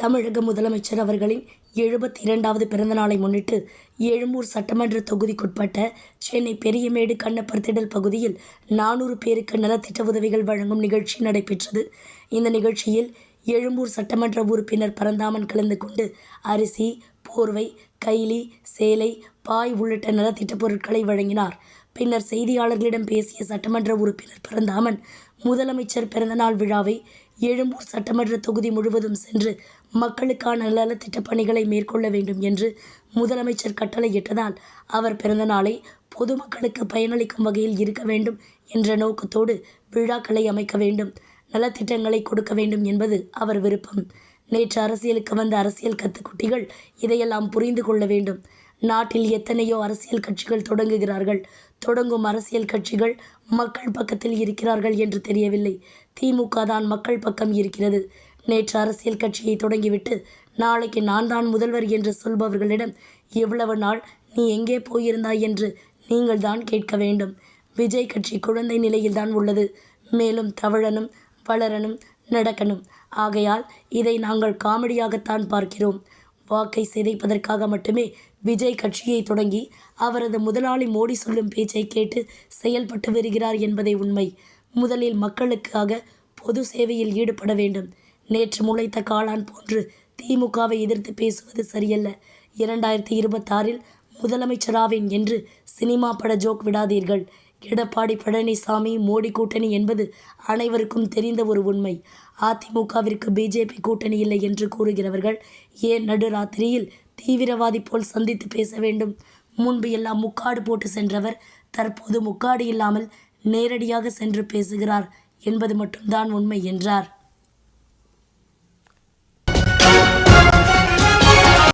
தமிழக முதலமைச்சர் அவர்களின் எழுபத்தி இரண்டாவது பிறந்தநாளை முன்னிட்டு எழும்பூர் சட்டமன்ற தொகுதிக்குட்பட்ட சென்னை பெரியமேடு கண்ணப்பர் திடல் பகுதியில் நானூறு பேருக்கு நலத்திட்ட உதவிகள் வழங்கும் நிகழ்ச்சி நடைபெற்றது. இந்த நிகழ்ச்சியில் எழும்பூர் சட்டமன்ற உறுப்பினர் பரந்தாமன் கலந்து கொண்டு அரிசி போர்வை கைலி சேலை பாய் உள்ளிட்ட நலத்திட்ட பொருட்களை வழங்கினார். பின்னர் செய்தியாளர்களிடம் பேசிய சட்டமன்ற உறுப்பினர் பரந்தாமன் முதலமைச்சர் பிறந்தநாள் விழாவை எழும்பூர் சட்டமன்ற தொகுதி முழுவதும் சென்று மக்களுக்கான நலத்திட்ட பணிகளை மேற்கொள்ள வேண்டும் என்று முதலமைச்சர் கட்டளையிட்டதால் அவர் பிறந்தநாளை பொதுமக்களுக்கு பயனளிக்கும் வகையில் இருக்க வேண்டும் என்ற நோக்கத்தோடு விழாக்களை அமைக்க வேண்டும் நலத்திட்டங்களை கொடுக்க வேண்டும் என்பது அவர் விருப்பம். நேற்று அரசியலுக்கு வந்த அரசியல் கத்துக்குட்டிகள் இதையெல்லாம் புரிந்து கொள்ள வேண்டும். நாட்டில் எத்தனையோ அரசியல் கட்சிகள் தொடங்குகிறார்கள். தொடங்கும் அரசியல் கட்சிகள் மக்கள் பக்கத்தில் இருக்கிறார்கள் என்று தெரியவில்லை. திமுக தான் மக்கள் பக்கம் இருக்கிறது. நேற்று அரசியல் கட்சியை தொடங்கிவிட்டு நாளைக்கு நான் தான் முதல்வர் என்று சொல்பவர்களிடம் எவ்வளவு நாள்? நீ எங்கே போயிருந்தாய்? என்று நீங்கள் தான் கேட்க வேண்டும். விஜய் கட்சி குழந்தை நிலையில்தான் உள்ளது. மேலும் தவழனும் வளரனும் நடக்கணும். ஆகையால் இதை நாங்கள் காமெடியாகத்தான் பார்க்கிறோம். வாக்கை சிதைப்பதற்காக மட்டுமே விஜய் கட்சியை தொடங்கி அவரது முதலாளி மோடி சொல்லும் பேச்சை கேட்டு செயல்பட்டு வருகிறார் என்பதே உண்மை. முதலில் மக்களுக்காக பொது சேவையில் ஈடுபட வேண்டும். நேற்று முளைத்த காளான் போன்று திமுகவை எதிர்த்து பேசுவது சரியல்ல. இரண்டாயிரத்தி இருபத்தாறில் முதலமைச்சராவேன் என்று சினிமா பட ஜோக் விடாதீர்கள். எடப்பாடி பழனிசாமி மோடி கூட்டணி என்பது அனைவருக்கும் தெரிந்த ஒரு உண்மை. அதிமுகவிற்கு பிஜேபி கூட்டணி இல்லை என்று கூறுகிறவர்கள் ஏன் நடுராத்திரியில் தீவிரவாதி போல் சந்தித்து பேச வேண்டும்? முன்பு எல்லாம் முக்காடு போட்டு சென்றவர் தற்போது முக்காடு இல்லாமல் நேரடியாக சென்று பேசுகிறார் என்பது மட்டும்தான் உண்மை என்றார்.